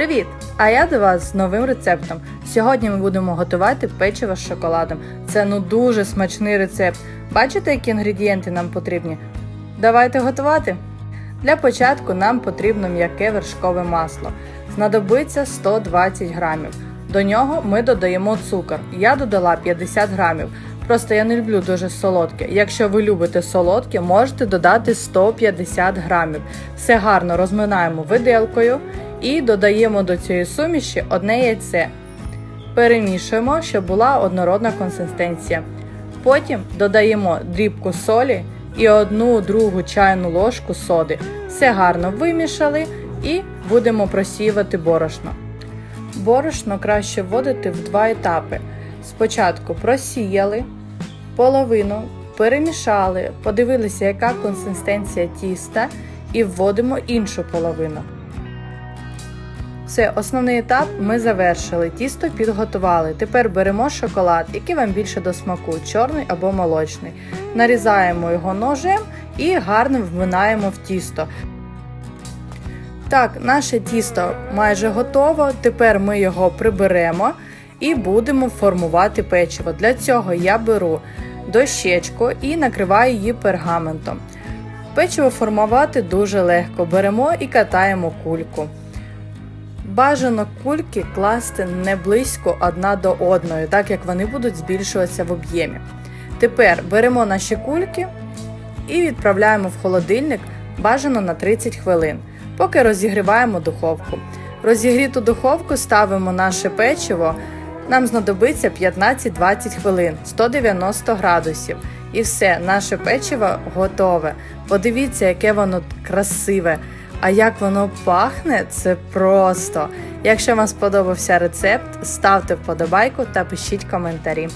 Привіт! А я до вас з новим рецептом. Сьогодні ми будемо готувати печиво з шоколадом. Це ну дуже смачний рецепт. Бачите, які інгредієнти нам потрібні? Давайте готувати. Для початку нам потрібно м'яке вершкове масло. Знадобиться 120 грамів. До нього ми додаємо цукор. Я додала 50 грамів. Просто я не люблю дуже солодке. Якщо ви любите солодке, можете додати 150 грамів. Все гарно розминаємо виделкою і додаємо до цієї суміші одне яйце. Перемішуємо, щоб була однородна консистенція. Потім додаємо дрібку солі і одну другу чайну ложку соди. Все гарно вимішали і будемо просіювати борошно. Борошно краще вводити в два етапи. Спочатку просіяли половину, перемішали, подивилися, яка консистенція тіста, і вводимо іншу половину. Все, основний етап ми завершили. Тісто підготували. Тепер беремо шоколад, який вам більше до смаку, чорний або молочний. Нарізаємо його ножем і гарно вминаємо в тісто. Так, наше тісто майже готово. Тепер ми його приберемо і будемо формувати печиво. Для цього я беру дощечку і накриваю її пергаментом. Печиво формувати дуже легко. Беремо і катаємо кульку. Бажано кульки класти не близько одна до одної, так як вони будуть збільшуватися в об'ємі. Тепер беремо наші кульки і відправляємо в холодильник бажано на 30 хвилин, поки розігріваємо духовку. Розігріту духовку ставимо наше печиво. Нам знадобиться 15-20 хвилин, 190 градусів. І все, наше печиво готове. Подивіться, яке воно красиве. А як воно пахне, це просто. Якщо вам сподобався рецепт, ставте вподобайку та пишіть коментарі.